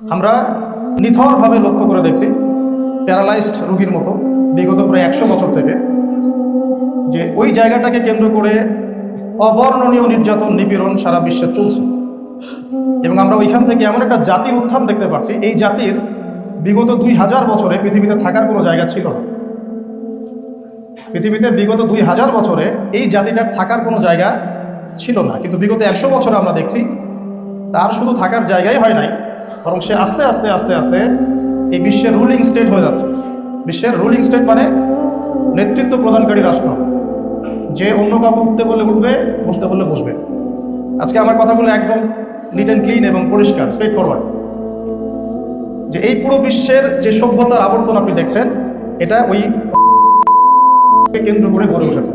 আমরা নিথরভাবে লক্ষ্য করে দেখছি প্যারালাইজড রোগীর মতো বিগত প্রায় একশো বছর থেকে, যে ওই জায়গাটাকে কেন্দ্র করে অবর্ণনীয় নির্যাতন নিপীড়ন সারা বিশ্বে চলছে। এবং আমরা ওইখান থেকে এমন একটা জাতির উত্থান দেখতে পাচ্ছি, এই জাতির বিগত দুই হাজার বছরে পৃথিবীতে থাকার কোনো জায়গা ছিল না। পৃথিবীতে বিগত দুই হাজার বছরে এই জাতিটার থাকার কোনো জায়গা ছিল না। কিন্তু বিগত একশো বছরে আমরা দেখছি, তার শুধু থাকার জায়গাই হয় নাই বরং সে আস্তে আস্তে আস্তে আস্তে এই বিশ্বের রুলিং স্টেট হয়ে যাচ্ছে। বিশ্বের রুলিং স্টেট মানে নেতৃত্ব প্রদানকারী রাষ্ট্র। যে অন্য কাউকে উঠতে বললে উঠবে, বসতে বললে বসবে। আজকে আমার কথাগুলো একদম নিট অ্যান্ড ক্লিন এবং পরিষ্কার স্ট্রেট ফরওয়ার্ড যে এই পুরো বিশ্বের যে সভ্যতার আবর্তন আপনি দেখছেন, এটা ওই কেন্দ্র করে গড়ে উঠেছে।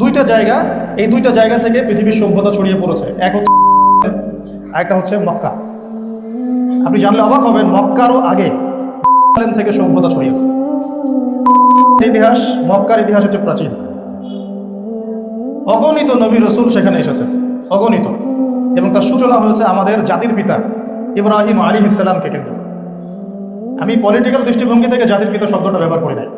দুইটা জায়গা, এই দুইটা জায়গা থেকে পৃথিবীর সভ্যতা ছড়িয়ে পড়েছে। এক হচ্ছে একটা হচ্ছে মক্কা। আপনি জানলে অবাক হবেন, মক্কারও আগে থেকে সভ্যতা ছড়িয়েছে। ইতিহাস, মক্কার ইতিহাস হচ্ছে প্রাচীন। অগণিত নবী রসুল সেখানে এসেছেন, অগণিত। এবং তার সূচনা হয়েছে আমাদের জাতির পিতা ইব্রাহিম আলী ইসলামকে কেন্দ্র আমি পলিটিক্যাল দৃষ্টিভঙ্গি থেকে জাতির পিতা শব্দটা ব্যবহার করি নাই।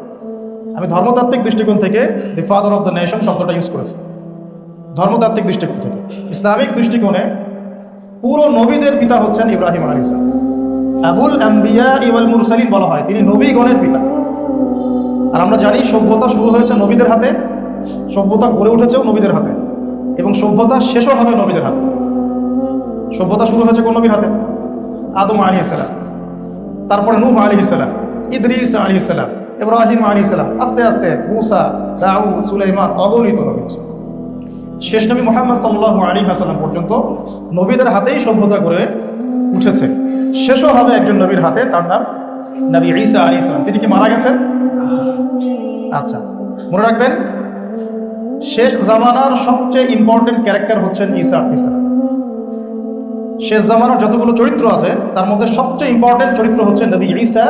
আমি ধর্মতাত্ত্বিক দৃষ্টিকোণ থেকে the father of the nation শব্দটা ইউজ করেছি। ধর্মতাত্ত্বিক দৃষ্টিকোণ থেকে। ইসলামিক দৃষ্টিকোণে পুরো নবীদের পিতা হচ্ছেন ইব্রাহিম আলী ইসলাম আবুল আম্বিয়া ইবাল মুরসালিন বলা হয়, তিনি নবীগণের পিতা। আর আমরা জানি সভ্যতা শুরু হয়েছে নবীদের হাতে, সভ্যতা গড়ে উঠেছেও নবীদের হাতে, এবং সভ্যতা শেষও হবে নবীদের হাতে। সভ্যতা শুরু হয়েছে কোন নবীর হাতে? আদম আলী ইসলাম তারপরে নূহ আলী ইসলাম ইদরিস আলী ইসলাম ইব্রাহিম আলী ইসলাম আস্তে আস্তে মুসা, দাউদ, সুলাইমান অগণিত নবী। শেষ নবী মোহাম্মদ সাল্লাহ আলী হাসাল্লাম পর্যন্ত নবীদের হাতেই সভ্যতা গড়ে উঠেছে। শেষও হবে একজন নবীর হাতে, তার নাম নবী ঈসা আলী ইসলাম তিনি কি মারা গেছেন? আচ্ছা মনে রাখবেন, শেষ জামানার সবচেয়ে ইম্পর্টেন্ট ক্যারেক্টার হচ্ছেন ঈসা ইসলাম শেষ জামানার যতগুলো চরিত্র আছে, তার মধ্যে সবচেয়ে ইম্পর্টেন্ট চরিত্র হচ্ছে নবী ঈসা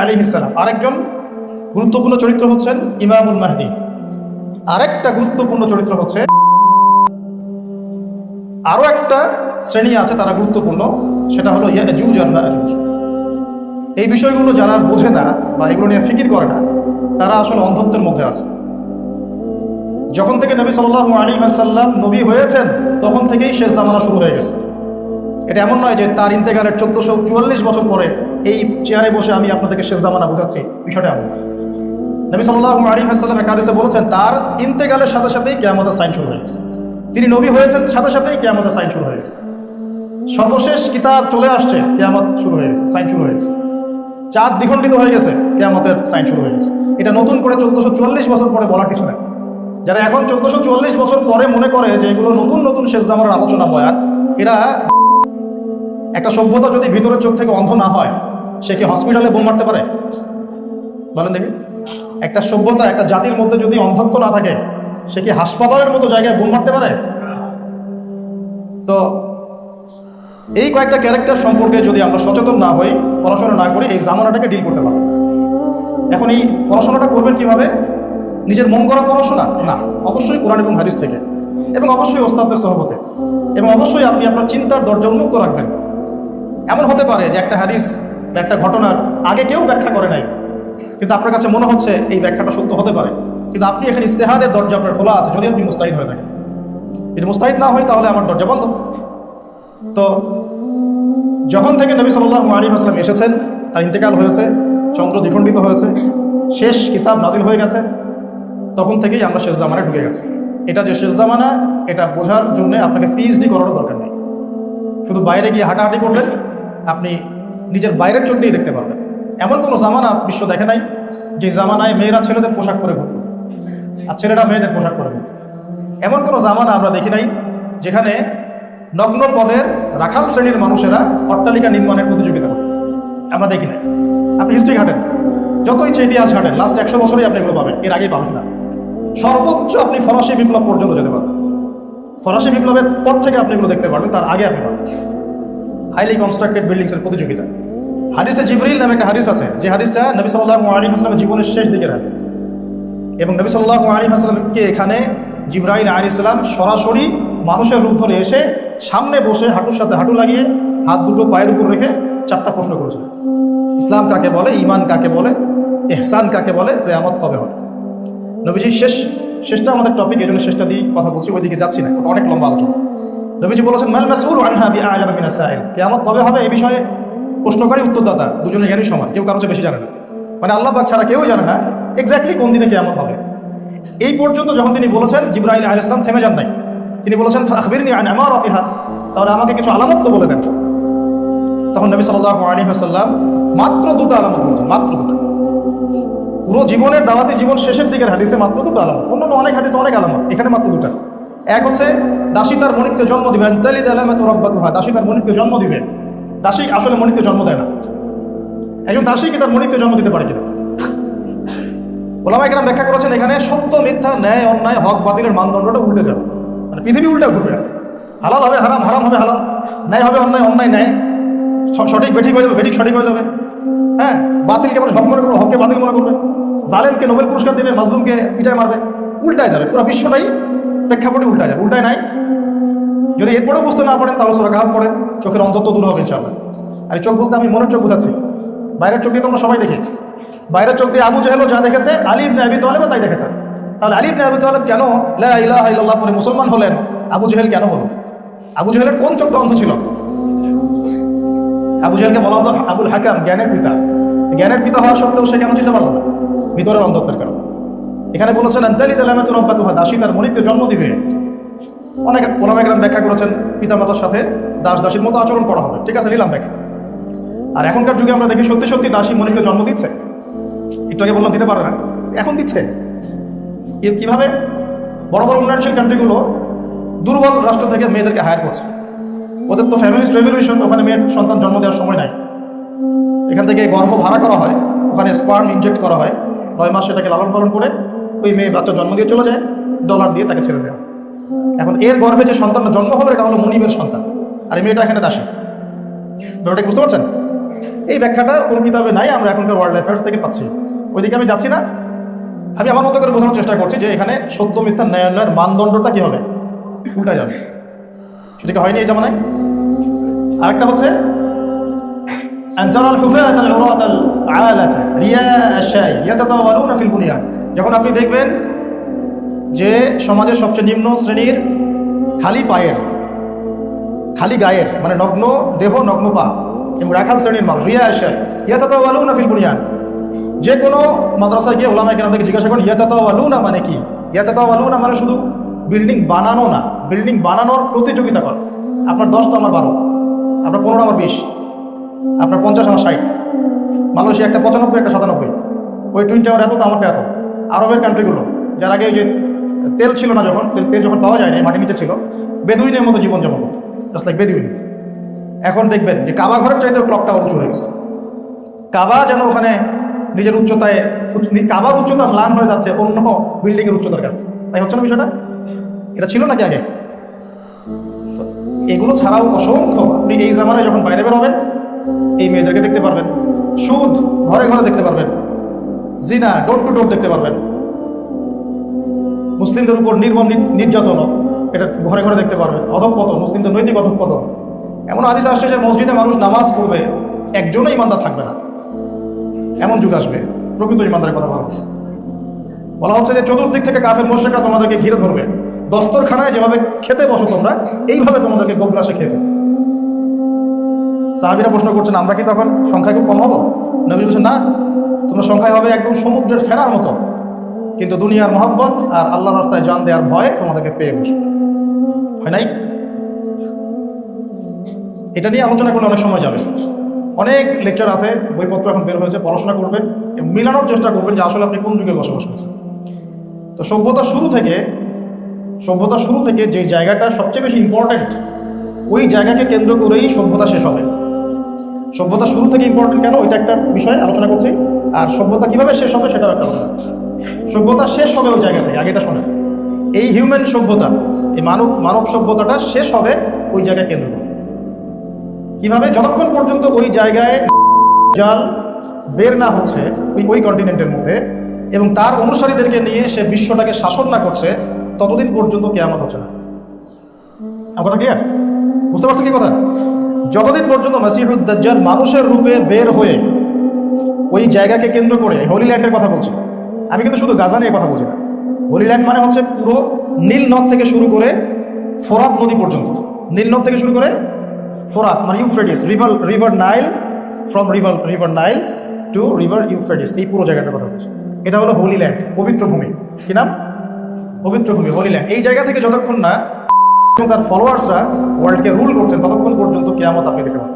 আলী ইসলাম আরেকজন গুরুত্বপূর্ণ চরিত্র হচ্ছেন ইমামুল মাহদি। আরেকটা গুরুত্বপূর্ণ চরিত্র হচ্ছে আরও একটা শ্রেণি আছে তারা গুরুত্বপূর্ণ, সেটা হলো ইয়াজুজ আর মাজুজ। এই বিষয়গুলো যারা বোঝে না বা এগুলো নিয়ে ফিকির করে না, তারা আসলে অন্ধত্বের মধ্যে আছে। যখন থেকে নবী সাল্লাহ আলী সাল্লাম নবী হয়েছেন, তখন থেকেই শেষ জামানা শুরু হয়ে গেছে। এটা এমন নয় যে তার ইন্তেকালের চোদ্দশো চুয়াল্লিশ বছর পরে এই চেয়ারে বসে আমি আপনাদেরকে শেষ জামানা বোঝাচ্ছি, বিষয়টা এমন। নবী সাল্লাহ আলী হাসাল্লাম এক হাদিসে বলেছেন, তার ইন্তেকালের সাথে সাথেই কেয়ামতের সাইন শুরু হয়ে গেছে। তিনি নবী হয়েছেন, সাথে সাথেই কেয়ামতের সাইন শুরু হয়ে গেছে। সর্বশেষ কিতাব চলে আসছে, কেয়ামত শুরু হয়ে গেছে সাইন শুরু হয়ে গেছে। চাঁদ দ্বিখণ্ডিত হয়ে গেছে, কেয়ামতের সাইন শুরু হয়ে গেছে। এটা নতুন করে চোদ্দশো চুয়াল্লিশ বছর পরে বলার কিছু নেই। যারা এখন চোদ্দশো চুয়াল্লিশ বছর পরে মনে করে যে এগুলো নতুন নতুন শেষ জামার আলোচনা বয়ান, এরা একটা সভ্যতা যদি ভিতরের চোখ থেকে অন্ধ না হয়, সে কি হসপিটালে বোম মারতে পারে? বলেন দেখি। একটা সভ্যতা, একটা জাতির মধ্যে যদি অন্ধত্ব না থাকে সে কি হাসপাতালের মতো জায়গায় বোম মারতে পারে? তো এই কয়েকটা ক্যারেক্টার সম্পর্কে যদি আমরা সচেতন না হই, পড়াশোনা না করি, এই জামানাটাকে ডিল করতে পারব এখন এই পড়াশোনাটা করবেন কীভাবে? নিজের মন করা পড়াশোনা? না, অবশ্যই কোরআন এবং হারিস থেকে। এবং অবশ্যই ওস্তাদদের সহবতে এবং অবশ্যই আপনি আপনার চিন্তার দরজা উন্মুক্ত রাখবেন। এমন হতে পারে যে একটা হাদিস বা একটা ঘটনার আগে কেউ ব্যাখ্যা করে নাই, কিন্তু আপনার কাছে মনে হচ্ছে এই ব্যাখ্যাটা সত্য হতে পারে। কিন্তু আপনি এখানে ইস্তেহাদের দরজা আপনার খোলা আছে, যদি আপনি মুস্তাহিদ হয়ে থাকেন। যদি মুস্তাহিদ না হয়, তাহলে আমার দরজা বন্ধ। তো, যখন থেকে নবী সাল্লাহ আলী আসলাম এসেছেন, তার ইন্তেকাল হয়েছে, চন্দ্র দ্বিখণ্ডিত হয়েছে, শেষ কিতাব নাজিল হয়ে গেছে, তখন থেকেই আমরা শেষ জামানায় ঢুকে গেছি। এটা যে শেষ জামানা, এটা বোঝার জন্য আপনাকে পিএইচডি করারও দরকার নেই। শুধু বাইরে গিয়ে হাঁটাহাঁটি করবেন আপনি নিজের বাইরের চোখ দিয়ে দেখতে পারবেন। এমন কোনো জামানা বিশ্ব দেখে নাই, যে জামানায় মেয়েরা ছেলেদের পোশাক পরে ঘুরত। আর ছেলেরা মেয়েদের পোশাক পরে। ঘুরত এমন কোনো জামানা আমরা দেখি নাই যেখানে নগ্ন পদের রাখাল শ্রেণির মানুষেরা অট্টালিকা নির্মাণের প্রতিযোগিতা করত আমরা দেখি নাই। আপনি হিস্ট্রি ঘাটেন। যত ইচ্ছে ইতিহাস ঘাটেন লাস্ট একশো বছরই আপনি এগুলো পাবেন। এর আগে পাবেন না। সর্বোচ্চ আপনি ফরাসি বিপ্লব পর্যন্ত যেতে পারবেন। ফরাসি বিপ্লবের পর থেকে আপনি এগুলো দেখতে পারবেন, তার আগে আপনি পাবেন। হাইলি কনস্ট্রাক্টেড বিল্ডিংসের প্রতিযোগিতা। হাদিসে জিবরিল নামে একটা হাদিস আছে। যে হাদিসটা নবী সাল্লাহ আলী হাসলামের জীবনের শেষ দিকের হাদিস। এবং নবী সাল্লাহ আলী হাসলামকে এখানে জিব্রাহিল আলী ইসলাম সরাসরি মানুষের রূপ ধরে এসে সামনে বসে হাঁটুর সাথে হাঁটু লাগিয়ে হাত দুটো পায়ের উপর রেখে চারটা প্রশ্ন করেছিল ইসলাম কাকে বলে? ইমান কাকে বলে? এহসান কাকে বলে? কেয়ামত কবে হবে? নবীজি শেষ, শেষটা আমাদের টপিক এই জন্য শেষটা দিয়ে কথা বলছি, ওইদিকে যাচ্ছি না অনেক লম্বা আলোচনা। নবীজি বলেছেন, মাল মাসউল আনহা মিন আসাইল কিয়ামত কবে হবে এই বিষয়ে প্রশ্নকারী উত্তরদাতা দুজনে জ্ঞানী সমান, কেউ কারও বেশি জানে না। মানে আল্লাহ ছাড়া কেউ জানে না এক্স্যাক্টলি কোন দিনে কিয়ামত হবে। এই পর্যন্ত যখন তিনি বলেছেন জিব্রাহিল আলাইহিস সালাম থেমে যান নাই। তিনি বলেছেন আখবিরনি আন আমারাতিহা। তাহলে আমাকে কিছু আলামত তো বলে দেন। তখন নবী সাল্লাল্লাহু আলাইহি ওয়াসাল্লাম মাত্র দুটো আলামত বলেছেন, মাত্র দুটো। পুরো জীবনের দাওয়াতি জীবন শেষের দিকের হাদিসে মাত্র দুটো আলামত। অন্য অনেক হাদিসে অনেক আলামত, এখানে মাত্র দুটো। এক হচ্ছে, দাসী তার মনিককে জন্ম দিবে তালিদ আলামত রব্বাতু দাসী তার মনিককে জন্ম দিবে। দাসী আসলে মনিককে জন্ম দেয় না। একজন দাসী কি তার মনিককে জন্ম দিতে পারে কিনা? ওলামা এখানে ব্যাখ্যা করেছেন এখানে সত্য, মিথ্যা, ন্যায়, অন্যায়, হক, বাতিলের মানদণ্ডটা উল্টে যাবে। মানে পৃথিবী উল্টে ঘুরবে। হালাল হবে হারাম হারাম হবে হালাল। ন্যায় হবে অন্যায় অন্যায় ন্যায়। সঠিক, বেঠিক হয়ে যাবে, বেঠিক, সঠিক হয়ে যাবে। হ্যাঁ বাতিলকে মানুষ হক মনে করবে, হককে বাতিল মনে করবে। জালেমকে নোবেল পুরস্কার দেবে, মাজলুমকে পিটায় মারবে। উল্টায় যাবে, পুরো বিশ্বটাই প্রেক্ষাপটে উল্টায় যাবে, উল্টায় নাই। যদি এরপরেও বুঝতে না পারেন, তাহলে সোরা পড়েন। চোখের অন্তত দূর হবে ইনশাআল্লাহ। আর চোখ বলতে আমি মনের চোখ বোঝাচ্ছি। বাইরের চোখ দিয়ে তো আমরা সবাই দেখি বাইরের চোখ দিয়ে আবু জাহেলও যা দেখেছে, আলী ইবনে আবি তাই দেখেছে। তাহলে আলী ইবনে আবি কেন লা ইলাহা ইল্লাল্লাহ পরে মুসলমান হলেন? আবু জেহেল কেন হলো? আবু জেহেলের কোন চোখটা অন্ধ ছিল? আবু জেহেলকে বলা হতো আবুল হাকাম, জ্ঞানের পিতা। জ্ঞানের পিতা হওয়া সত্ত্বেও সে কেন চিনতে পারল না? ভিতরের অন্ধত্বের কারণে। এখানে বলেছেন আন্তালি তালামাতু রব্বাকুহা দাসী তার মনিকে জন্ম দিবে। অনেক ওলামা একরাম ব্যাখ্যা করেছেন, পিতামাতার সাথে দাস দাসীর মতো আচরণ করা হবে। ঠিক আছে, নিলাম ব্যাখ্যা। আর এখনকার যুগে আমরা দেখি সত্যি সত্যি দাসী মনিকে জন্ম দিচ্ছে। একটু আগে বললাম, দিতে পারে না। এখন দিচ্ছে। কীভাবে? বড় বড় উন্নয়নশীল কান্ট্রিগুলো দুর্বল রাষ্ট্র থেকে মেয়েদেরকে হায়ার করছে। ওদের তো ফ্যামিলিস্ট রেভলিউশন ওখানে মেয়ের সন্তান জন্ম দেওয়ার সময় নাই। এখান থেকে গর্ভ ভাড়া করা হয়, ওখানে স্পার্ম ইনজেক্ট করা হয়। নয় মাস সেটাকে লালন পালন করে ওই মেয়ে বাচ্চা জন্ম দিয়ে চলে যায় ডলার দিয়ে তাকে ছেড়ে দেওয়া। এখন এর গর্ভে যে সন্তানটা জন্ম হলো এটা হলো মনিবের সন্তান। আর এই মেয়েটা এখানে দাসী। ব্যাপারটা বুঝতে পারছেন? এই ব্যাখ্যাটা কোনো কিতাবে নাই, আমরা এখনকার ওয়ার্ল্ড অ্যাফেয়ার্স থেকে পাচ্ছি। ওইদিকে আমি যাচ্ছি না। আমি আমার মতো করে বোঝানোর চেষ্টা করছি যে এখানে সত্য, মিথ্যা ন্যায়ন্যায়ের মানদণ্ডটা কী হবে? উল্টা যাবে। সেটাকে হয়নি এই জামানায়? আরেকটা হচ্ছে যখন আপনি দেখবেন যে সমাজের সবচেয়ে নিম্ন শ্রেণির খালি পায়ের, খালি গায়ের মানে নগ্ন দেহ, নগ্ন পা রাখাল শ্রেণির মানুষ। রিয়া আশায় ইয়াতাতা ওয়ালু না ফিল বুনিয়ান। যে কোনো মাদ্রাসায় গিয়ে ওলামাকে আপনাকে জিজ্ঞাসা করেন ইয়াতাতা ওয়ালু না মানে কি? ইয়াতাতা ওয়ালু না মানে শুধু বিল্ডিং বানানো না, বিল্ডিং বানানোর প্রতিযোগিতা কর। আপনার দশ তো আমার বারো, আপনার পনেরো আমার বিশ, আপনার পঞ্চাশ আমার ষাট, মালয়েশিয়া একটা পঁচানব্বই, একটা সাতানব্বই। ওই টুইন টাওয়ার এত তো আমারটা এত। আরবের কান্ট্রিগুলো যার আগে ওই যে তেল ছিল না যখন, তেল যখন পাওয়া যায় না মাটির নিচে ছিল, বেদুইনের মতো জীবনযাপন করতো জাস্ট লাইক বেদুইন। এখন দেখবেন যে কাবা ঘরের চাইতে ক্লক টাওয়ার উঁচু হয়ে গেছে। কাবা যেন ওখানে নিজের উচ্চতায় কাবার উচ্চতা ম্লান হয়ে যাচ্ছে, অন্য বিল্ডিংয়ের উচ্চতার কাছে। তাই হচ্ছে না বিষয়টা? এটা ছিল নাকি আগে? এগুলো ছাড়াও অসংখ্য, আপনি এই জামানায় যখন বাইরে বেরোবেন, এই মেয়েদেরকে দেখতে পারবেন। সুদ, ঘরে ঘরে দেখতে পারবেন। জিনা ডোর টু ডোর দেখতে পারবেন। মুসলিমদের উপর নির্মম নির্যাতন এটা ঘরে ঘরে দেখতে পারবেন। অধঃপতন, মুসলিমদের নৈতিক অধঃপতন। এমন আদিস আসছে যে মসজিদে মানুষ নামাজ পড়বে, একজনও ইমানদার থাকবে না। এমন যুগ আসবে, প্রকৃত ইমানদারের কথা বলা হচ্ছে। বলা হচ্ছে যে চতুর্দিক থেকে কাফের মোশ্রেকরা তোমাদেরকে ঘিরে ধরবে। দস্তরখানায় যেভাবে খেতে বসো তোমরা, এইভাবে তোমাদেরকে গোগ্রাসে খেতে সাহাবিরা প্রশ্ন করছেন, আমরা কি তখন সংখ্যায় খুব কম হব? নবী বলছেন, না, তোমরা সংখ্যায় হবে একদম সমুদ্রের ফেরার মতো। কিন্তু দুনিয়ার মহব্বত আর আল্লাহ রাস্তায় জান দেওয়ার ভয় তোমাদেরকে পেয়ে বসবে। হয় নাই? এটা নিয়ে আলোচনা করলে অনেক সময় যাবে। অনেক লেকচার আছে, বইপত্র এখন বের হয়েছে, পড়াশোনা করবেন এবং মিলানোর চেষ্টা করবেন যে আসলে আপনি কোন যুগে বসবাস করছেন। তো সভ্যতা শুরু থেকে, সভ্যতা শুরু থেকে যে জায়গাটা সবচেয়ে বেশি ইম্পর্ট্যান্ট ওই জায়গাকে কেন্দ্র করেই সভ্যতা শেষ হবে। সভ্যতা শুরু থেকে ইম্পর্টেন্ট কেন? ওইটা একটা বিষয়, আলোচনা করছি। আর সভ্যতা কীভাবে শেষ হবে সেটাও একটা আলোচনা সভ্যতা শেষ হবে ওই জায়গা থেকে আগেটা শোনেন। এই হিউম্যান সভ্যতা, এই মানব মানব সভ্যতাটা শেষ হবে ওই জায়গায় কেন্দ্র করে। কীভাবে যতক্ষণ পর্যন্ত ওই জায়গায় জাল বের না হচ্ছে, ওই ওই কন্টিনেন্টের মধ্যে, এবং তার অনুসারীদেরকে নিয়ে সে বিশ্বটাকে শাসন না করছে, ততদিন পর্যন্ত কেয়ামত হচ্ছে না। কথা ক্লিয়ার বুঝতে পারছেন কি কথা? যতদিন পর্যন্ত মাসিহুদ দাজ্জাল মানুষের রূপে বের হয়ে ওই জায়গাকে কেন্দ্র করে হোলি ল্যান্ডের কথা বলছি, আমি কিন্তু শুধু গাজা নিয়ে কথা বলছি না। হোলি ল্যান্ড মানে হচ্ছে পুরো নীল নদ থেকে শুরু করে ফোরাত নদী পর্যন্ত। নীল নদ থেকে শুরু করে ফোরাত মানে Euphrates river river Nile from river river Nile to river Euphrates এই পুরো জায়গাটার কথা বলছি। এটা হলো হোলি ল্যান্ড পবিত্র ভূমি। কি নাম? পবিত্র ভূমি হোলি ল্যান্ড এই জায়গা থেকে যতক্ষণ না এবং তার ফলোয়ার্সরা ওয়ার্ল্ডকে রুল করছেন, ততক্ষণ পর্যন্ত কেয়ামত আপনি দেখতে পাবেন।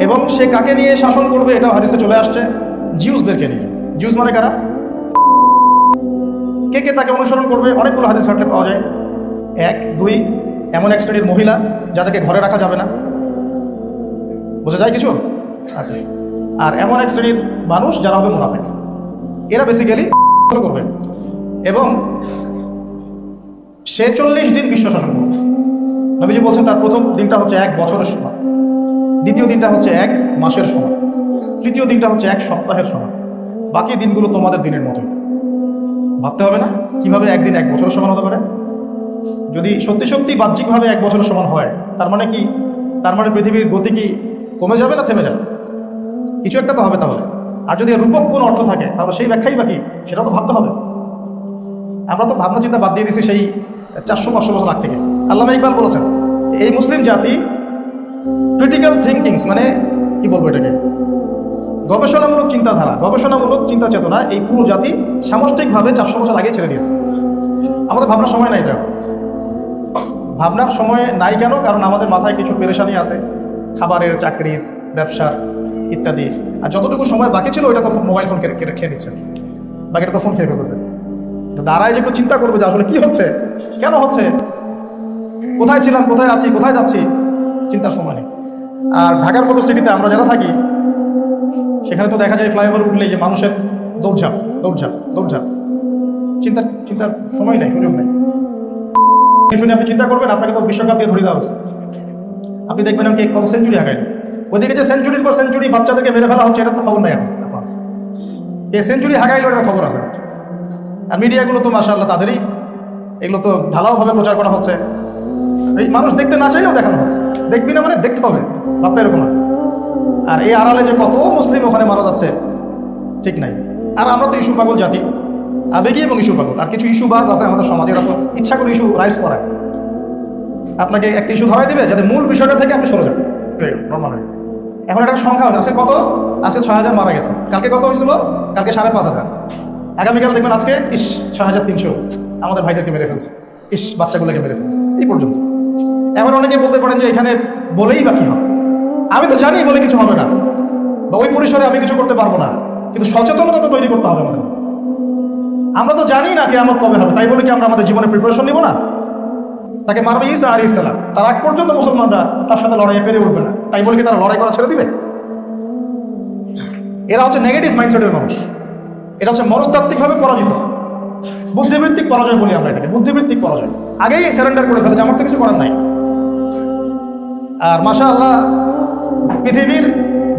এবং সে কাকে নিয়ে শাসন করবে, এটা হারিসে চলে আসছে। জিউসদেরকে নিয়ে। জিউস মানে কারা? কে কে তাকে অনুসরণ করবে? অনেকগুলো হাদিস ঘাটলে পাওয়া যায়। এক, দুই এমন এক শ্রেণির মহিলা যাদেরকে ঘরে রাখা যাবে না। বোঝা যায় কিছু? আচ্ছা। আর এমন এক শ্রেণির মানুষ যারা হবে মুনাফিক। এরা বেসিক্যালি করবে। এবং সে চল্লিশ দিন বিশ্ব শাসন করবে। নবীজি বলছেন তার প্রথম দিনটা হচ্ছে এক বছরের সময় দ্বিতীয় দিনটা হচ্ছে এক মাসের সময় তৃতীয় দিনটা হচ্ছে এক সপ্তাহের সময় বাকি দিনগুলো তোমাদের দিনের মতো ভাবতে হবে না? কীভাবে একদিন এক বছরের সমান হতে পারে? যদি সত্যি সত্যি বাহ্যিকভাবে এক বছরের সমান হয়, তার মানে কি? তার মানে পৃথিবীর গতি কি কমে যাবে না থেমে যাবে? কিছু একটা তো হবে তাহলে। আর যদি রূপক কোন অর্থ থাকে, তাহলে সেই ব্যাখ্যাই বাকি সেটা তো ভাবতে হবে। আমরা তো ভাবনা চিন্তা বাদ দিয়ে দিছি সেই চারশো পাঁচশো বছর আগ থেকে। আল্লাহ ইকবাল বলেছেন, এই মুসলিম জাতি ক্রিটিক্যাল থিঙ্কিংস মানে কি বলব এটাকে? গবেষণামূলক চিন্তাধারা, গবেষণামূলক চিন্তা চেতনা এই পুরো জাতি সামষ্টিকভাবে চারশো বছর আগে ছেড়ে দিয়েছে। আমাদের ভাবনার সময় নাই এটা। ভাবনার সময় নাই কেন? কারণ আমাদের মাথায় কিছু পেরেশানি আছে। খাবারের, চাকরির, ব্যবসার ইত্যাদি। আর যতটুকু সময় বাকি ছিল, ওইটা তো মোবাইল ফোন খেয়ে নিচ্ছেন বাকিটা তো ফোন খেয়ে ফেলেছে। তো দাঁড়ায় যে একটু চিন্তা করবে যে আসলে কি হচ্ছে? কেন হচ্ছে? কোথায় ছিলাম? কোথায় আছি? কোথায় যাচ্ছি? চিন্তার সময় নেই। আর ঢাকার মতো সিটিতে আমরা যারা থাকি, সেখানে তো দেখা যায় ফ্লাইওভার উঠলেই যে মানুষের দৌড়ঝাঁপ দৌড়ঝাঁপ দৌড়ঝাঁপ। চিন্তার চিন্তার সময় নেই, সুযোগ নেই। শুনে আপনি চিন্তা করবেন, আপনাকে তো বিশ্বকাপ দিয়ে ধরে দেওয়া হচ্ছে আপনি দেখবেন আমাকে কত সেঞ্চুরি হাঁকায় ওইদিকে যে সেঞ্চুরির পর সেঞ্চুরি বাচ্চাদেরকে মেরে ফেলা হচ্ছে এটা তো খবর নেই এখন। এই সেঞ্চুরি হাঁকাইলো এটার খবর আছে। আর মিডিয়াগুলো তো মাসাল্লাহ তাদেরই। এগুলো তো ঢালাওভাবে প্রচার করা হচ্ছে। এই মানুষ দেখতে না চাইলেও দেখানো হচ্ছে। দেখবি না মানে দেখতে হবে বাপ্পা এরকম। আর এই আড়ালে যে কত মুসলিম ওখানে মারা যাচ্ছে, ঠিক নাই। আর আমরা তো ইস্যু পাগল জাতি। আবেগী এবং ইস্যু পাগল আর কিছু ইস্যু বাস আছে আমাদের সমাজে ওরা তো ইচ্ছা করে ইস্যু রাইজ করায় আপনাকে একটা ইস্যু ধরাই দিবে যাতে মূল বিষয়টা থেকে আপনি সরে যান। এখন একটা সংখ্যা হচ্ছে আজকে কত? আজকে ছয় হাজার মারা গেছে। কালকে কত হয়েছিল? কালকে সাড়ে পাঁচ হাজার। আগামীকাল দেখবেন আজকে, ইস, ছয় হাজার তিনশো। আমাদের ভাইদেরকে মেরে ফেলছে। ইস, বাচ্চাগুলোকে মেরে ফেলছে। এই পর্যন্ত। এবার অনেকে বলতে পারেন যে এখানে বলেই বা কি হবে? আমি তো জানি বলে কিছু হবে না। বা ওই পরিসরে আমি কিছু করতে পারব না। কিন্তু সচেতনতা তো তৈরি করতে হবে আমাদের আমরা তো জানি না কি আমার কবে হবে, তাই বলে কি আমরা আমাদের জীবনে প্রিপারেশন নিব না? তাকে মারবে ইসা আলী ইসালাম তার আগ পর্যন্ত মুসলমানরা তার সাথে লড়াইয়ে পেরে উঠবে না। তাই বলে কি তারা লড়াই করা ছেড়ে দিবে? এরা হচ্ছে নেগেটিভ মাইন্ডসেটের মানুষ। এটা হচ্ছে মনস্তাত্ত্বিকভাবে পরাজিত। বুদ্ধিবৃত্তিক পরাজয় বলি আমরা এটাকে, বুদ্ধিবৃত্তিক পরাজয়। আগেই সারেন্ডার করে ফেলেছে, আমার তো কিছু করার নাই। আর মাসা আল্লাহ পৃথিবীর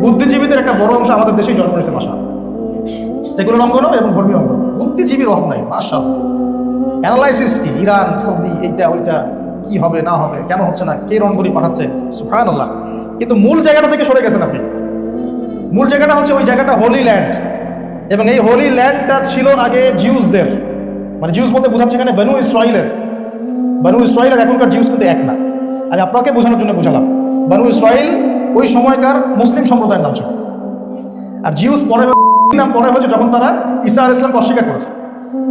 বুদ্ধিজীবীদের একটা বড় অংশ আমাদের দেশেই জন্ম নিয়েছে মাসা সেগুলোর অঙ্গনও এবং ধর্মীয় অঙ্গন বুদ্ধিজীবীর অভাব নাই মাসা অ্যানালাইসিস কি? ইরান, সৌদি, এইটা, ওইটা, কি হবে, না হবে, কেন হচ্ছে না, কে রণগরি পাঠাচ্ছে? সুফায়ন আল্লাহ কিন্তু মূল জায়গাটা থেকে সরে গেছেন আপনি। মূল জায়গাটা হচ্ছে ওই জায়গাটা হোলি ল্যান্ড এবং এই হোলি ল্যান্ডটা ছিল আগে জিউসদের। মানে জিউস বলতে বোঝাচ্ছে এখানে বেনু ইসরায়েলের বানু ইসরায়েলের এখনকার জিউস কিন্তু এক না। আমি আপনাকে বোঝানোর জন্য বোঝালাম। বানু ইসরায়েল ওই সময়কার মুসলিম সম্প্রদায়ের নাম ছিল। আর জিউস পরে নাম পরে হয়েছে যখন তারা ঈসা আল ইসলামকে অস্বীকার করেছে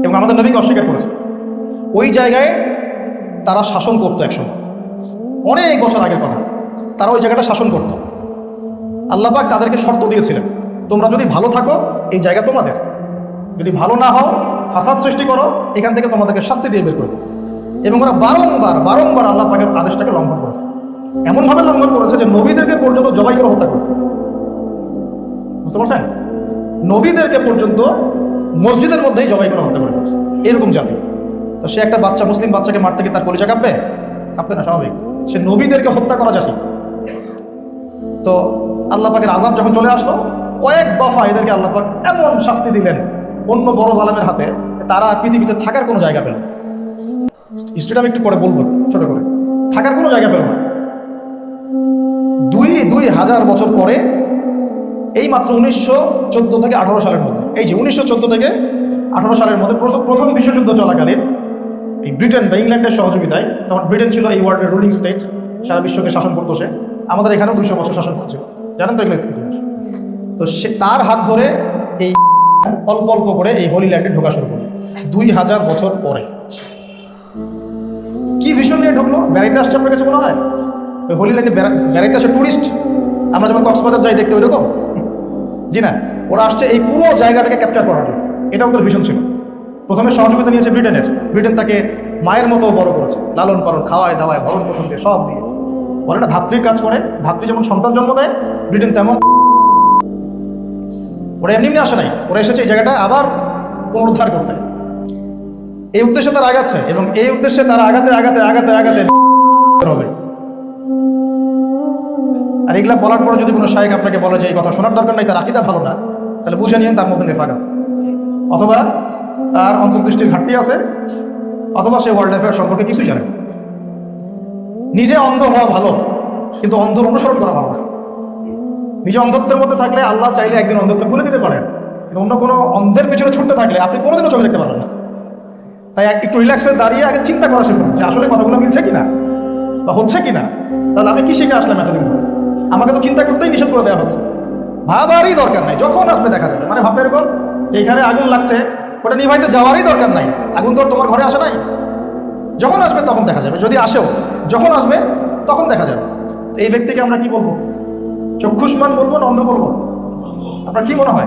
এবং আমাদের নবীকে অস্বীকার করেছে। ওই জায়গায় তারা শাসন করতো একসময়। অনেক বছর আগের কথা। তারা ওই জায়গাটা শাসন করত। আল্লাপাক তাদেরকে শর্ত দিয়েছিলেন, তোমরা যদি ভালো থাকো, এই জায়গা তোমাদের। যদি ভালো না হও, ফাসাদ সৃষ্টি করো, এখান থেকে তোমাদেরকে শাস্তি দিয়ে বের করে দেবো এবং ওরা বারংবার বারংবার আল্লাহ পাকের আদেশটাকে লঙ্ঘন করেছে। এমনভাবে লঙ্ঘন করেছে যে নবীদেরকে পর্যন্ত জবাই করে হত্যা করেছে। বুঝতে পারছেন? নবীদেরকে পর্যন্ত মসজিদের মধ্যেই জবাই করে হত্যা করে ফেলছে। এরকম জাতি। তো সে একটা বাচ্চা, মুসলিম বাচ্চাকে মারতে গিয়ে তার কলিজা কাঁপবে? কাঁপবে না, স্বাভাবিক। সে নবীদেরকে হত্যা করা জাতি। তো আল্লাহ পাকের আজাব যখন চলে আসলো, কয়েক দফা এদেরকে আল্লাহ পাক এমন শাস্তি দিলেন, অন্য বড় জালামের হাতে তারা আর পৃথিবীতে থাকার কোনো জায়গা পেল হিস্ট্রিটা আমি একটু পরে বলব, ছোট করে। থাকার কোনো জায়গা পেল না। দুই দুই হাজার বছর পরে এই মাত্র উনিশশো চোদ্দ থেকে আঠারো সালের মধ্যে। এই যে উনিশশো চোদ্দ থেকে আঠারো সালের মধ্যে প্রথম- বিশ্বযুদ্ধ চলাকালীন এই ব্রিটেন বা ইংল্যান্ডের সহযোগিতায় তখন ব্রিটেন ছিল এই ওয়ার্ল্ডের রুলিং স্টেট সারা বিশ্বকে শাসন করতো সে। আমাদের এখানেও দুইশো বছর শাসন করছিল জানেন তো এগুলো তো সে তার হাত ধরে এই অল্প অল্প করে এই হোলি ল্যান্ডে ঢোকা শুরু করল। দুই হাজার বছর পরে। কি ভীষণ নিয়ে ঢুকলো? বেড়াইতে আসছে আপনার কাছে মনে হয়? ওই হোলি ল্যান্ডে বেড়া- বেড়াইতে আসে টুরিস্ট আমরা যেমন কক্সবাজার যাই দেখতে ওইরকম? জি না, ওরা আসছে এই পুরো জায়গাটাকে ক্যাপচার করার জন্য। এটা ওদের ভীষণ ছিল। প্রথমে সহযোগিতা নিয়েছে ব্রিটেনের। ব্রিটেন তাকে মায়ের মতো বড় করেছে। লালন পালন, খাওয়ায় দাওয়ায়, ভরণ পোষণ দিয়ে, সব দিয়ে। বলে না ধাত্রীর কাজ করে। ধাত্রী যেমন সন্তান জন্ম দেয়, ব্রিটেন তেমন ওরা এমনি এমনি আসে নাই। ওরা এসেছে এই জায়গাটা আবার পুনরুদ্ধার করতে। এই উদ্দেশ্যে তারা আগাচ্ছে এবং এই উদ্দেশ্যে তারা আগাতে আগাতে আগাতে আগাতে হবে। আর এগুলা বলার পরে যদি কোনো শায়েক আপনাকে বলে যে এই কথা শোনার দরকার নাই, তার আকিদা ভালো না, তাহলে বুঝে নিন তার মধ্যে নেফাক আছে। অথবা তার অন্তর্দৃষ্টির ঘাটতি আছে, অথবা সে ওয়ার্ল্ড অ্যাফেয়ার সম্পর্কে কিছুই জানে নিজে অন্ধ হওয়া ভালো, কিন্তু অন্ধর অনুসরণ করা ভালো না। নিজে অন্ধত্বের মধ্যে থাকলে আল্লাহ চাইলে একদিন অন্ধত্ব খুলে দিতে পারেন, কিন্তু অন্য কোনো অন্ধের পিছনে ছুটতে থাকলে আপনি কোনোদিনও চোখে দেখতে পারেন না। তাই এক- একটু রিল্যাক্স হয়ে দাঁড়িয়ে আগে চিন্তা করা শিখুন যে আসলে কথাগুলো মিলছে কিনা, বা হচ্ছে কিনা, তাহলে আমি কি শিখে আসলাম এতদিন? আমাকে তো চিন্তা করতেই নিষেধ করে দেওয়া হচ্ছে। ভাবারই দরকার নাই, যখন আসবে দেখা যাবে। মানে ভাববে এরকম যে এখানে আগুন লাগছে, ওটা নিভাইতে যাওয়ারই দরকার নাই। আগুন তো তোমার ঘরে আসে নাই। যখন আসবে তখন দেখা যাবে। যদি আসেও, যখন আসবে তখন দেখা যাবে। এই ব্যক্তিকে আমরা কি বলব? চক্ষুষ্মান বলব না অন্ধ বলব? আপনার কি মনে হয়?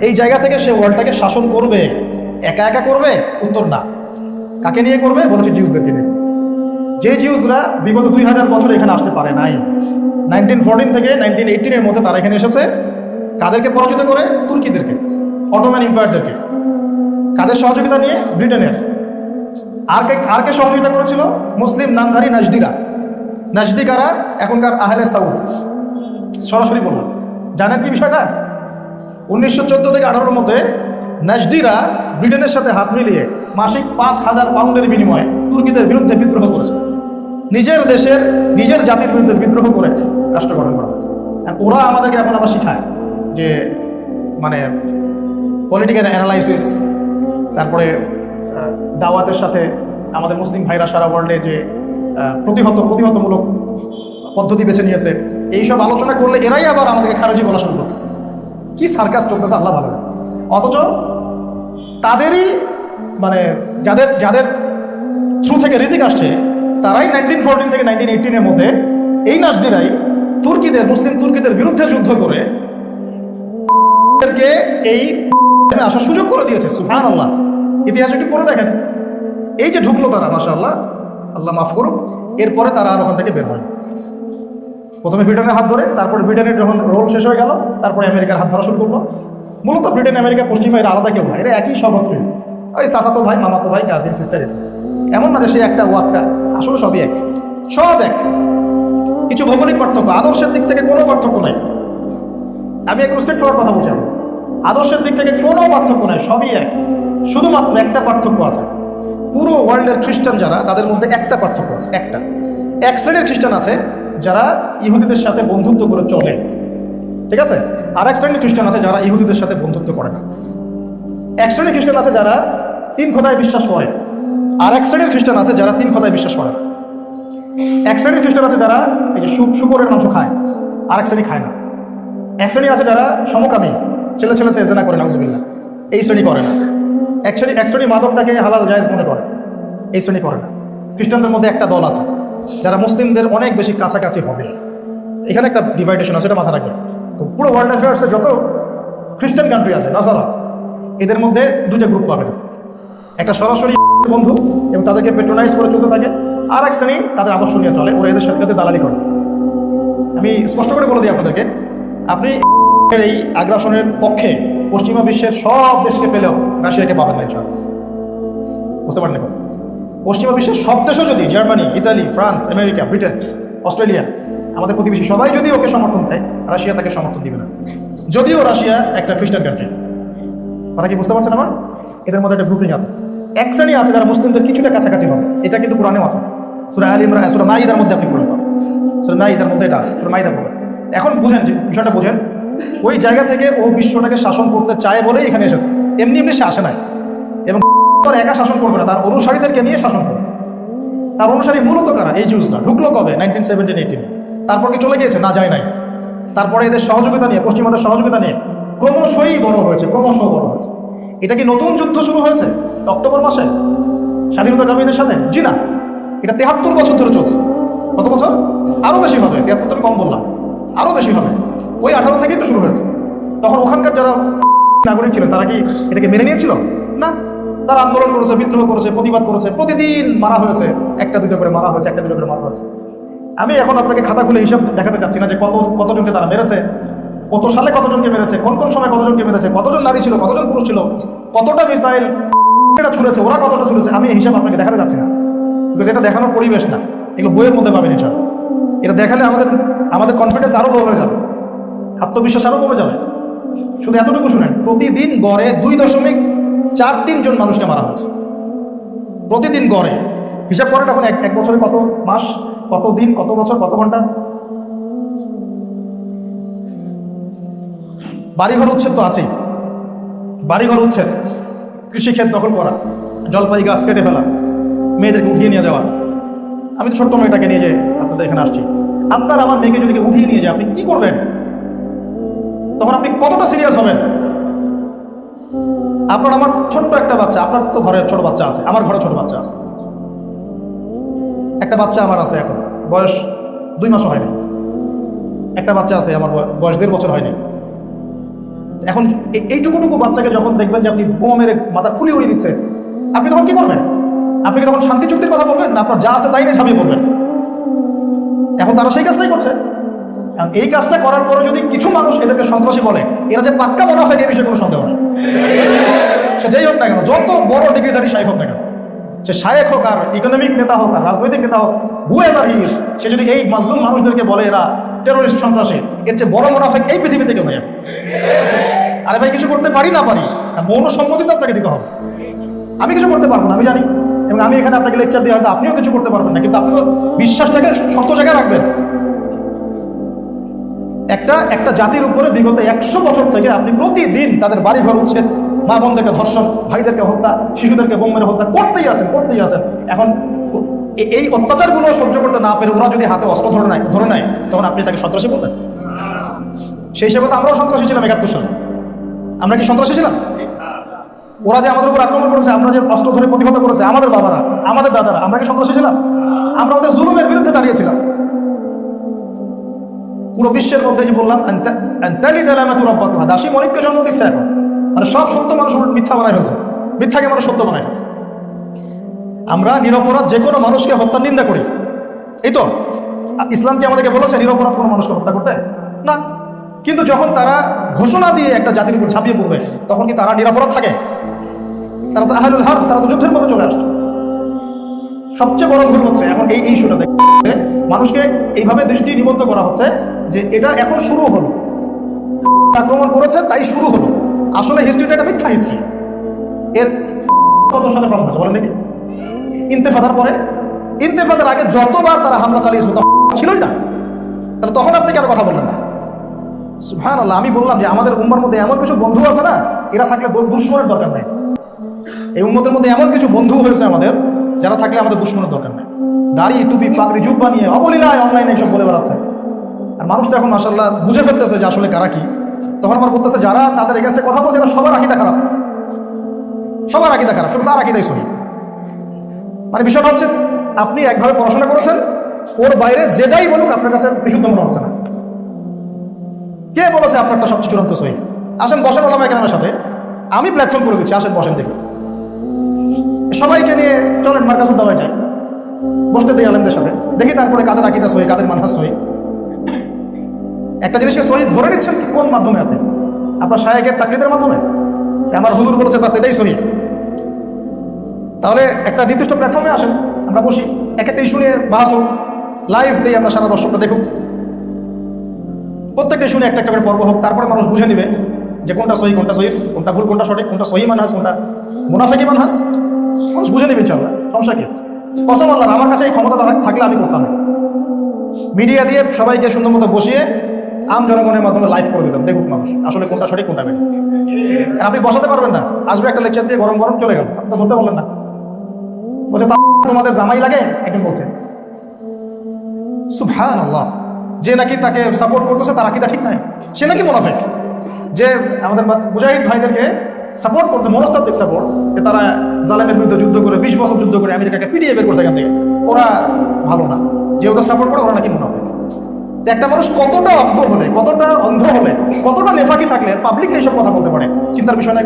এই জায়গা থেকে সে ওয়ার্ল্ডটাকে শাসন করবে, একা একা করবে? উত্তর না। কাকে নিয়ে করবে? বলেছে জিউসদেরকে নিয়ে। যে জিউসরা বিগত দুই হাজার বছর এখানে আসতে পারে নাই। নাইনটিন ফোরটিন থেকে নাইনটিন এইটিনের মধ্যে তারা এখানে এসেছে। কাদেরকে পরাজিত করে? তুর্কিদেরকে। অটোম্যান এম্পায়ারদেরকে। কাদের সহযোগিতা নিয়ে? ব্রিটেনের। আর কে আর কে সহযোগিতা করেছিল? মুসলিম নামধারী নাজদিরা। নাজদি কারা এখনকার আহলে সাউথ সরাসরি বললাম জানেন কি বিষয়টা? উনিশশো চোদ্দ থেকে আঠারোর মধ্যে নাজদিরা ব্রিটেনের সাথে হাত মিলিয়ে মাসিক পাঁচ হাজার পাউন্ডের বিনিময়ে তুর্কিদের বিরুদ্ধে বিদ্রোহ করেছে। নিজের দেশের, নিজের জাতির বিরুদ্ধে বিদ্রোহ করে রাষ্ট্র গঠন করা হয়েছে। আর ওরা আমাদেরকে এখন আবার শেখায় যে মানে পলিটিক্যাল অ্যানালাইসিস তারপরে দাওয়াতের সাথে আমাদের মুসলিম ভাইরা সারা ওয়ার্ল্ডে যে প্রতিহত, প্রতিহতমূলক পদ্ধতি বেছে নিয়েছে, এইসব আলোচনা করলে এরাই আবার আমাদেরকে খারাজি বলা শুরু করতেছে। কি সার্কাস চলতেছে আল্লাহ ভালো অথচ তাদেরই মানে যাদের যাদের থ্রু থেকে রিজিক আসছে তারাই নাইনটিন ফোরটিন থেকে নাইনটিন এইটিনের মধ্যে এই নাজদিরাই তুর্কিদের, মুসলিম তুর্কিদের বিরুদ্ধে যুদ্ধ করে এই আসার সুযোগ করে দিয়েছে সুহান আল্লাহ ইতিহাস একটু পড়ে দেখেন। এই যে ঢুকলো তারা মাসা আল্লাহ আল্লাহ মাফ করুক, এরপরে তারা আর ওখান থেকে বের হয় প্রথমে ব্রিটেনের হাত ধরে, তারপরে ব্রিটেনের যখন রোল শেষ হয়ে গেল, তারপরে আমেরিকার হাত ধরা শুরু করল। মূলত ব্রিটেন, আমেরিকা, পশ্চিমা এরা আলাদা কেউ না, এরা একই সর্বত্রই ওই চাচাতো ভাই, মামাতো ভাই কাজিন সিস্টার এমন না যে সে একটা ওয়াকটা আসলে সবই এক। সব এক। কিছু ভৌগোলিক পার্থক্য, আদর্শের দিক থেকে কোনো পার্থক্য নাই। আমি একদম স্ট্রেট ফরওয়ার্ড কথা বলছি আদর্শের দিক থেকে কোনো পার্থক্য নাই, সবই এক। শুধুমাত্র একটা পার্থক্য আছে। পুরো ওয়ার্ল্ডের খ্রিস্টান যারা, তাদের মধ্যে একটা পার্থক্য আছে, একটা। এক শ্রেণির খ্রিস্টান আছে, যারা ইহুদিদের সাথে বন্ধুত্ব করে চলে। ঠিক আছে? আর এক শ্রেণির খ্রিস্টান আছে যারা ইহুদিদের সাথে বন্ধুত্ব করে না। এক শ্রেণির খ্রিস্টান আছে যারা তিন খোদায় বিশ্বাস করে। আর এক শ্রেণির খ্রিস্টান আছে যারা তিন খোদায় বিশ্বাস করে। এক শ্রেণির খ্রিস্টান আছে যারা এই যে শুকরের মাংস খায়, আর এক শ্রেণি খায় না। এক শ্রেণি আছে যারা সমকামী, ছেলে ছেলেতে জেনা করে নাউজুবিল্লা এই শ্রেণি করে না। এক শ্রেণি এক শ্রেণি মাদকটাকে হালাল জায়েজ মনে করে। এই শ্রেণি করে না। খ্রিস্টানদের মধ্যে একটা দল আছে, যারা মুসলিমদের অনেক বেশি কাছাকাছি হবে। এখানে একটা ডিভাইডেশন আছে, এটা মাথা রাখবে তো পুরো ওয়ার্ল্ড অ্যাফেয়ার্সে যত খ্রিস্টান কান্ট্রি আছে, নাসারা, এদের মধ্যে দুটা গ্রুপ পাবেন। একটা সরাসরি বন্ধু এবং তাদেরকে পেট্রোনাইজ করে চলতে থাকে। আর এক শ্রেণি তাদের আদর্শ নিয়ে চলে, ওরা এদের সাথে দালালি করে। আমি স্পষ্ট করে বলে দিই আপনাদেরকে, আপনি এই আগ্রাসনের পক্ষে পশ্চিমা বিশ্বের সব দেশকে পেলেও রাশিয়াকে পাবেন না, ইনশাআল্লাহ। বুঝতে পারেন এখন? পশ্চিমা বিশ্বের সব দেশও যদি Germany, Italy, France, America, Britain, Australia, আমাদের প্রতিবেশী সবাই যদি ওকে সমর্থন দেয়, রাশিয়া তাকে সমর্থন দিবে না। যদিও রাশিয়া একটা খ্রিস্টান কান্ট্রি কথা কি বুঝতে পারছেন আমার? এদের মধ্যে একটা গ্রুপিং আছে। এক শ্রেণি আছে যারা মুসলিমদের কিছুটা কাছাকাছি হবে। এটা কিন্তু কোরআনেও আছে। সুরা আলী ইমরান, সুরা মাইদার মধ্যে আপনি পড়ে পাবেন সুরা মাইদার মধ্যে এটা আছে, সুরা মাইদা পড়বেন এখন বুঝেন যে, বিষয়টা বুঝেন, ওই জায়গা থেকে ও বিশ্বটাকে শাসন করতে চায় বলেই এখানে এসেছে। এমনি এমনি সে আসে নাই। এবং একা শাসন করবে না, তার অনুসারীদেরকে নিয়ে শাসন করবে। তার অনুসারী মূলত কারা? এই জিউসরা। ঢুকলো কবে? নাইনটিন সেভেন্টিন এইটিন তারপর কি চলে গিয়েছে? না, যায় নাই। তারপরে এদের সহযোগিতা নিয়ে পশ্চিমাদের সহযোগিতা নিয়ে ক্রমশই বড় হয়েছে ক্রমশ বড় হয়েছে। এটা কি নতুন যুদ্ধ শুরু হয়েছে? অক্টোবর মাসে? স্বাধীনতা স্বাধীনতাকামীদের সাথে? জি না। এটা তেহাত্তর বছর ধরে চলছে। কত বছর? আরও বেশি হবে। তেহাত্তর তো কম বললাম। আরও বেশি হবে। ওই আঠারো থেকেই তো শুরু হয়েছে। তখন ওখানকার যারা নাগরিক ছিলেন, তারা কি এটাকে মেনে নিয়েছিল? না। তারা আন্দোলন করেছে, বিদ্রোহ করেছে, প্রতিবাদ করেছে। প্রতিদিন মারা হয়েছে। একটা, দুটো করে মারা হয়েছে, একটা, দুটো করে মারা হয়েছে। আমি এখন আপনাকে খাতা খুলে হিসাব দেখাতে চাচ্ছি না যে কত, কতজনকে তারা মেরেছে। কত সালে কতজনকে মেরেছে? কোন কোন সময় কতজনকে মেরেছে? কতজন নারী ছিল? কতজন পুরুষ ছিল? কতটা মিসাইল এটা ছুড়েছে? ওরা কতটা ছুড়েছে? আমি এই হিসাব আপনাকে দেখাতে যাচ্ছি না। বিকজ এটা দেখানোর পরিবেশ না। এগুলো বইয়ের মধ্যে পাবেন এসব এটা দেখালে আমাদের আমাদের কনফিডেন্স আরও লো হয়ে যাবে। আত্মবিশ্বাস আরও কমে যাবে। শুধু এতটুকু শুনেন, প্রতিদিন গড়ে দুই দশমিক চার তিনজন মানুষকে মারা হচ্ছে। প্রতিদিন গড়ে। হিসাব করেন এখন এক এক বছরে কত মাস, কত দিন, কত বছর, কত ঘণ্টা? বাড়িঘর উচ্ছেদ তো আছেই। বাড়িঘর উচ্ছেদ কৃষিক্ষেত দখল করা, জলপাই গাছ কেটে ফেলা, মেয়েদেরকে উঠিয়ে নিয়ে যাওয়া। আমি তো ছোট্ট মেয়েটাকে নিয়ে যে আপনাদের এখানে আসছি। আপনার আমার মেয়েকে যদি উঠিয়ে নিয়ে যায়, আপনি কি করবেন? তখন আপনি কতটা সিরিয়াস হবেন? আপনার আমার ছোট্ট একটা বাচ্চা, আপনার তো ঘরে ছোট বাচ্চা আছে, আমার ঘরে ছোট বাচ্চা আছে। একটা বাচ্চা আমার আছে এখন, বয়স দুই মাসও হয়নি। একটা বাচ্চা আছে, আমার বয়- বয়স দেড় বছর হয়নি। এখন এই- এইটুকুটুকু বাচ্চাকে যখন দেখবেন যে আপনি বোমা মেরে মাথা খুলি উড়িয়ে দিচ্ছে, আপনি তখন কি করবেন? আপনি কি তখন শান্তি চুক্তির কথা বলবেন? না, আপনার যা আছে তাই নিয়ে ঝাঁপিয়ে পড়বেন। এখন তারা সেই কাজটাই করছে। এই কাজটা করার পরে যদি কিছু মানুষ এদেরকে সন্ত্রাসী বলে, এরা যে পাক্কা মুনাফেক এ বিষয়ে কোনো সন্দেহ নেই। সে যেই হোক না কেন, যত বড় ডিগ্রিধারী সাই হোক না কেন। সে শায়েক হোক আর ইকোনমিক নেতা হোক আর রাজনৈতিক নেতা হোক হু এভার হিস সে যদি এই মাজলুম মানুষদেরকে বলে এরা টেরোরিস্ট সন্ত্রাসী, এর চেয়ে বড় মোনাফেক এই পৃথিবীতে কেউ নেই আরে ভাই, কিছু করতে পারি না পারি মৌন সম্মতি তো আপনাকে দিতে হবে। আমি কিছু করতে পারব না, আমি জানি। এবং আমি এখানে আপনাকে লেকচার দিয়ে হয়তো আপনিও কিছু করতে পারবেন না, কিন্তু আপনি বিশ্বাসটাকে শক্ত জায়গায় রাখবেন। একটা একটা জাতির উপরে বিগত একশো বছর থেকে আপনি প্রতিদিন তাদের বাড়ি ঘর উচ্ছেদ মা বোনদেরকে ধর্ষণ, ভাইদেরকে হত্যা, শিশুদেরকে বোম হত্যা, করতেই আছেন করতেই আছেন। এখন এই অত্যাচারগুলো সহ্য করতে না পেরে ওরা যদি হাতে অস্ত্র ধরে নেয় ধরে নেয়, তখন আপনি তাকে সন্ত্রাসী বলবেন? সেই হিসেবে তো আমরাও সন্ত্রাসী ছিলাম একাত্তর সালে। আমরা কি সন্ত্রাসী ছিলাম? ওরা যে আমাদের উপর আক্রমণ করেছে, আমরা যে অস্ত্র ধরে প্রতিহত করেছে, আমাদের বাবারা, আমাদের দাদারা, আমরা কি সন্ত্রাসী ছিলাম? আমরা ওদের জুলুমের বিরুদ্ধে দাঁড়িয়েছিলাম পুরো বিশ্বের মধ্যে যে বললাম দাসী মনিককে জন্ম দিচ্ছে এখন। মানে সব সত্য মানুষ মিথ্যা বানায় ফেলছে। মিথ্যাকে মানুষ সত্য বানায় ফেলছে। আমরা নিরপরাধ যে কোনো মানুষকে হত্যার নিন্দা করি। এই তো, ইসলাম কি আমাদেরকে বলেছে নিরপরাধ কোনো মানুষকে হত্যা করতে? না। কিন্তু যখন তারা ঘোষণা দিয়ে একটা জাতির উপর ঝাঁপিয়ে পড়বে, তখন কি তারা নিরাপরাধ থাকে? তারা তো আহলুল হার তারা তো যুদ্ধের মতো চলে আসছে। সবচেয়ে বড় ভুল হচ্ছে এখন এই এই ইস্যুটা। দেখে মানুষকে এইভাবে দৃষ্টি নিবদ্ধ করা হচ্ছে যে এটা এখন শুরু হলো। আক্রমণ করেছে, তাই শুরু হলো। আসলে হিস্ট্রিটা একটা মিথ্যা হিস্ট্রি এর কত সালে ফর্ম হয়েছে বলেন দেখি। ইন্তেফাদার পরে, ইন্তেফাদার আগে যতবার তারা হামলা চালিয়েছিল, তখন ছিলই না। তাহলে তখন আপনি কেন কথা বললেন না? হ্যাঁ আমি বললাম যে আমাদের উম্মার মধ্যে এমন কিছু বন্ধু আছে না, এরা থাকলে দুশ্মনের দরকার নেই। এই উম্মতের মধ্যে এমন কিছু বন্ধু হয়েছে আমাদের, যারা থাকলে আমাদের দুশ্মনের দরকার নেই। দাড়ি, টুপি, পাগড়ি, জুব্বা বানিয়ে অবলীলায় অনলাইনে এইসব বলে বেড়াচ্ছে। আর মানুষ তো এখন মাসাল্লাহ বুঝে ফেলতেছে যে আসলে কারা কি। তখন আমার বলতেছে, যারা তাদের এগেনস্টে কথা বলছে সবার আকিদা খারাপ। সবার আকিদা খারাপ, শুধু তার আকিদাই সহি। মানে বিষয়টা হচ্ছে, আপনি একভাবে পড়াশোনা করেছেন, ওর বাইরে যে যাই বলুক, আপনার কাছে বিশুদ্ধ মনে হচ্ছে না। কে বলেছে আপনারটা সবচেয়ে চূড়ান্ত সহি? আসেন, বসেন ওলামা এখানে সাথে। আমি প্ল্যাটফর্ম করে দিচ্ছি, আসেন, বসেন দেখি। সবাইকে নিয়ে চলেন মার্কাসুদ দাওয়ায় যাই। বসতে দিই আলেমদের সাথে। দেখি তারপরে কাদের আকিদা সহি, কাদের মানহাস সহি। একটা জিনিসকে সহি? ধরে নিচ্ছেন কি? কোন মাধ্যমে আপনি? আপনার সাহেবের তাকলিদের মাধ্যমে? আমার হুজুর বলেছে, বাস এটাই সহি। তাহলে একটা নির্দিষ্ট প্ল্যাটফর্মে আসেন, আমরা বসি। এক একটা ইস্যু নিয়ে বাহাস হোক। লাইভ দিই আমরা সারা দর্শকরা দেখুক। প্রত্যেকটা শুনে একটা একটা করে পর্ব হোক, তারপরে মানুষ বুঝে নিবে যে কোনটা সহি, কোনটা সহিফ, কোনটা ভুল, কোনটা সঠিক, কোনটা সহি মানহাস, কোনটা মুনাফেকি মানহাস। মানুষ বুঝে নেবে ইনশাল্লাহ সমস্যা কি? কসম আল্লাহ আমার কাছে এই ক্ষমতা থাক- থাকলে আমি করতাম। মিডিয়া দিয়ে সবাইকে সুন্দর মতো বসিয়ে আম জনগণের মাধ্যমে লাইভ করে দিলাম। দেখুক মানুষ, আসলে কোনটা সঠিক, কোনটা বেঠিক। আর আপনি বসাতে পারবেন না। আসবে একটা লেকচার দিয়ে গরম গরম চলে গেল। আপনি তো ধরতে পারলেন না। বলছে তোমাদের জামাই লাগে? একজন বলছে আল্লাহ যে নাকি তাকে সাপোর্ট করতেছে, তার আকিদা ঠিক নাই। সে নাকি মোনাফেক। যে আমাদের মুজাহিদ ভাইদেরকে সাপোর্ট করছে, মনস্তাত্ত্বিক সাপোর্ট যে তারা জালেমের বিরুদ্ধে যুদ্ধ করে, বিশ বছর যুদ্ধ করে আমেরিকাকে পিটিয়ে বের করছে এখান থেকে। ওরা ভালো না। যে ওদের সাপোর্ট করে, ওরা নাকি মুনাফেক। একটা মানুষ কতটা অজ্ঞ হলে, কতটা অন্ধ হলে, কতটা নেফাকি থাকলে পাবলিকলি এইসব কথা বলতে পারে? চিন্তার বিষয় না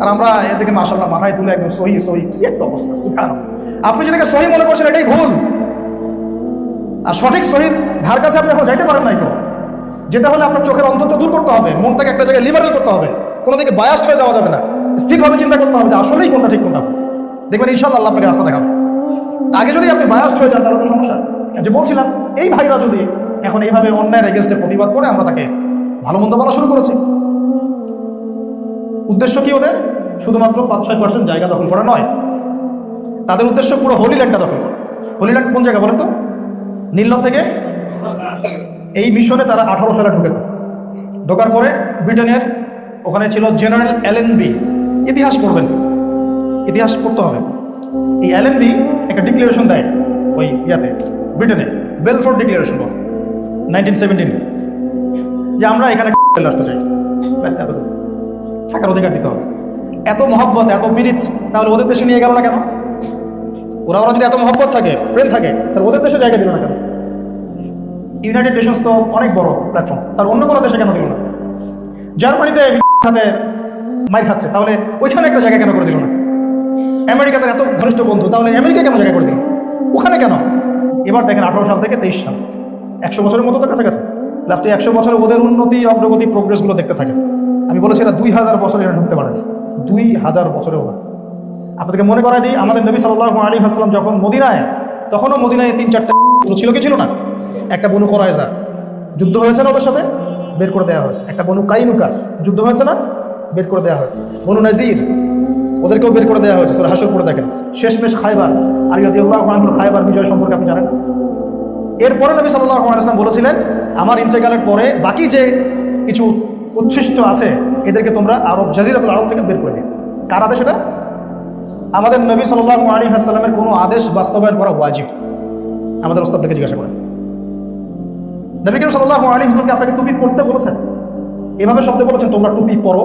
আর আমরা এদিকে মাসাল্লাহ মাথায় তুলে একদম সহি সহি, কি একটা অবস্থা সুখান আপনি যেটাকে সহি মনে করছেন, এটাই ভুল। আর সঠিক সহির ধার কাছে আপনি এখন যাইতে পারেন নাই তো। যেটা হলে আপনার চোখের অন্তত দূর করতে হবে, মনটাকে একটা জায়গায় লিবারেল করতে হবে। কোনো দিকে বায়াস্ট হয়ে যাওয়া যাবে না। স্থিরভাবে চিন্তা করতে হবে যে আসলেই কোনটা ঠিক, কোনটা দেখবেন ইনশাল্লাহ আল্লাহ আপনাকে রাস্তা দেখাবে। আগে যদি আপনি বায়াস্ট হয়ে যান, তাহলে তো সমস্যা। যে বলছিলাম এই ভাইরা যদি এখন এইভাবে অন্যায়ের এগেনস্টে প্রতিবাদ করে, আমরা তাকে ভালো মন্দ বলা শুরু করেছি। উদ্দেশ্য কি ওদের? শুধুমাত্র পাঁচ ছয় পার্সেন্ট জায়গা দখল করা নয়। তাদের উদ্দেশ্য পুরো হোলিল্যান্ডটা দখল করা। হোলিল্যান্ড কোন জায়গা বলেন তো? নীলনদ থেকে? এই মিশনে তারা আঠারো সালে ঢুকেছে। ঢোকার পরে ব্রিটেনের ওখানে ছিল জেনারেল এলএনবি ইতিহাস পড়বেন। ইতিহাস পড়তে হবে। এই এলএনবি একটা ডিক্লারেশন দেয় ওই ইয়াতে, ব্রিটেনে। বেলফোর্ড ডিক্লারেশন বলে। নাইনটিন সেভেন্টিন যে আমরা এখানে রাষ্ট্র চাই? এতটুকু থাকার অধিকার দিতে হবে। এত মহব্বত, এত পীড়িত, তাহলে ওদের দেশে নিয়ে গেল না কেন? ওরা ওরা যদি এত মহব্বত থাকে, প্রেম থাকে, তাহলে ওদের দেশে জায়গা দিল না কেন? ইউনাইটেড নেশনস তো অনেক বড় প্ল্যাটফর্ম তার অন্য কোনো দেশে কেন দিল না? জার্মানিতে সাথে মাইর খাচ্ছে। তাহলে ওইখানে একটা জায়গা কেন করে দিল না? আমেরিকাতে এত ঘনিষ্ঠ বন্ধু, তাহলে আমেরিকা কেন জায়গা করে দিল? ওখানে কেন? এবার দেখেন আঠারো সাল থেকে তেইশ সাল। একশো বছরের মতো তো কাছাকাছি। লাস্টে একশো বছর ওদের উন্নতি, অগ্রগতি প্রোগ্রেসগুলো দেখতে থাকে আমি বলেছি এরা দুই হাজার বছর এরা ঢুকতে পারে দুই হাজার বছরে না আপনাদেরকে মনে করাই দিই, আমাদের নবী সাল্লাহ আলী হাসলাম যখন মদিনায়, তখনও মদিনায় তিন চারটা ছিল কি ছিল না? একটা বনু করায়জা যুদ্ধ হয়েছে না ওদের সাথে? বের করে দেওয়া হয়েছে। একটা বনু কাইনুকা। যুদ্ধ হয়েছে না? বের করে দেওয়া হয়েছে। বনু নাজির। ওদেরকেও বের করে দেওয়া হয়েছে, সুরা হাসর করে দেখেন। শেষমেশ খাইবার আর ইয়াদিউল্লাহ আনহুর খাইবার বিজয় সম্পর্কে আপনি জানেন? এরপরে নবী সাল্লাহ আলাইসলাম বলেছিলেন, আমার ইন্তেকালের পরে বাকি যে কিছু উচ্ছিষ্ট আছে, এদেরকে তোমরা আরব, জাজিরাতুল আরব থেকে বের করে দিও। কার আদেশ এটা? আমাদের নবী সাল্লাহ আলী হাসাল্লামের কোনো আদেশ বাস্তবায়ন করা ওয়াজিব। আমাদের ওস্তাদকে জিজ্ঞাসা করেন। নবী করিম সাল্লাহ আলী হাসলামকে আপনাকে টুপি পরতে বলেছেন? এভাবে শব্দে বলেছেন, তোমরা টুপি পরো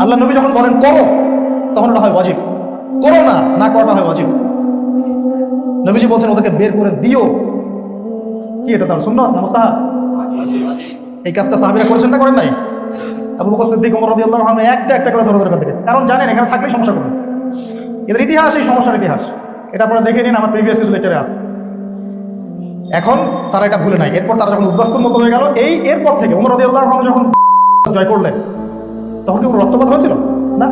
আল্লাহ নবী যখন বলেন, করো, তখন ওটা হয় ওয়াজিব। করো না না করাটা হয় ওয়াজিব। নবীজি বলছেন, ওদেরকে বের করে দিও। কি এটা তার সুন্নত না মুস্তাহাব? এই কাজটা সাহাবিরা করেছেন না করেন নাই? একটা একটা করে কারণ জানেন, এখানে সমস্যা এদের ইতিহাস, এই সমস্যার ইতিহাস। এটা আপনারা দেখে নিন, আমার কিছু এখন তারা এটা ভুলে এরপর তারা যখন মতো হয়ে গেল, এই এরপর থেকে যখন জয় করলেন তখন কি রক্তপাত হয়েছিল? না।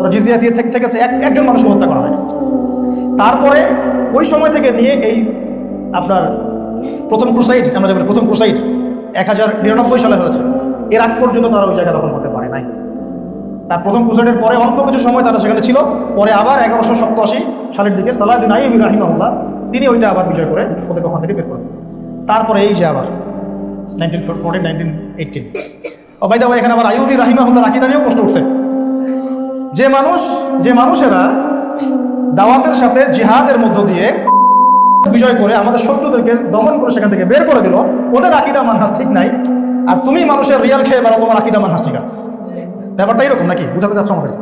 ওরা জিজিয়া দিয়ে থেকে থেকেছে এক, একজন মানুষকে হত্যা করা হয় তারপরে ওই সময় থেকে নিয়ে এই আপনার প্রথম ক্রুসাইড আমরা যেমন প্রথম ক্রুসাইড এক হাজার নিরানব্বই সালে হয়েছে। এর আগ পর্যন্ত তারা ওই জায়গা দখল করতে পারে নাই। তার প্রথম ক্রুসাইডের পরে অল্প কিছু সময় তারা সেখানে ছিল। পরে আবার এগারোশো সপ্তাশি সালের দিকে সালাদিন আইম রাহিমাহুল্লাহ, তিনি ওইটা আবার বিজয় করে ওদের ওখান থেকে বের করেন। তারপরে এই যে আবার nineteen four fourteen nineteen eighteen ও ভাই এখানে আবার আইবি রাহিমাহুল্লাহ রাকিদা নিয়েও প্রশ্ন উঠছে। যে মানুষ, যে মানুষেরা দাওয়াতের সাথে জিহাদের মধ্য দিয়ে বিজয় করে আমাদের শত্রুদেরকে দমন করে সেখান থেকে বের করে দিল, ওদের আকিদা মানহাস ঠিক নাই। আর তুমি মানুষের রিয়াল খেয়ে বেড়া তোমার আকিদা মানহাস ঠিক আছে। ব্যাপারটা এরকম নাকি? বুঝাতে চাচ্ছ আমাদের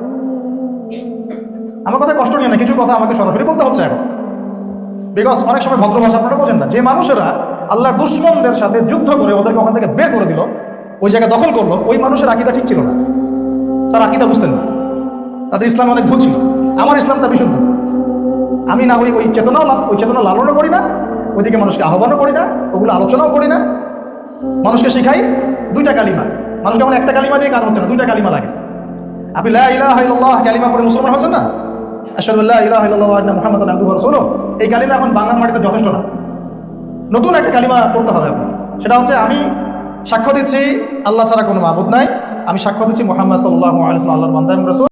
আমার কথা কষ্ট নিয়ে না, কিছু কথা আমাকে সরাসরি বলতে হচ্ছে এখন। বিকজ অনেক সময় ভদ্র ভাষা আপনারা বোঝেন না। যে মানুষেরা আল্লাহর দুশ্মনদের সাথে যুদ্ধ করে ওদেরকে ওখান থেকে বের করে দিল ওই জায়গা দখল করল, ওই মানুষের আকিদা ঠিক ছিল না। তার আকিদা বুঝতেন না। তাদের ইসলাম অনেক ভুল ছিল। আমার ইসলামটা বিশুদ্ধ। আমি না ওই ওই চেতনাও ওই চেতনা লালনও করি না, ওইদিকে মানুষকে আহ্বানও করি না, ওগুলো আলোচনাও করি না। মানুষকে শেখাই দুইটা কালিমা। মানুষকে আমার একটা কালিমা দিয়ে কাজ হচ্ছে না, দুইটা কালিমা লাগে। আপনি লা কালিমা পড়ে মুসলমান হচ্ছেন না? এই কালিমা এখন বাংলার মাটিতে যথেষ্ট না। নতুন একটা কালিমা পড়তে হবে সেটা হচ্ছে আমি সাক্ষ্য দিচ্ছি, আল্লাহ ছাড়া কোনো মাবুদ নাই। আমি সাক্ষ্য দিচ্ছি মোহাম্মদ সাল্লাহ সাল্লাম আল্লাহর বান্দা এবং রাসূল।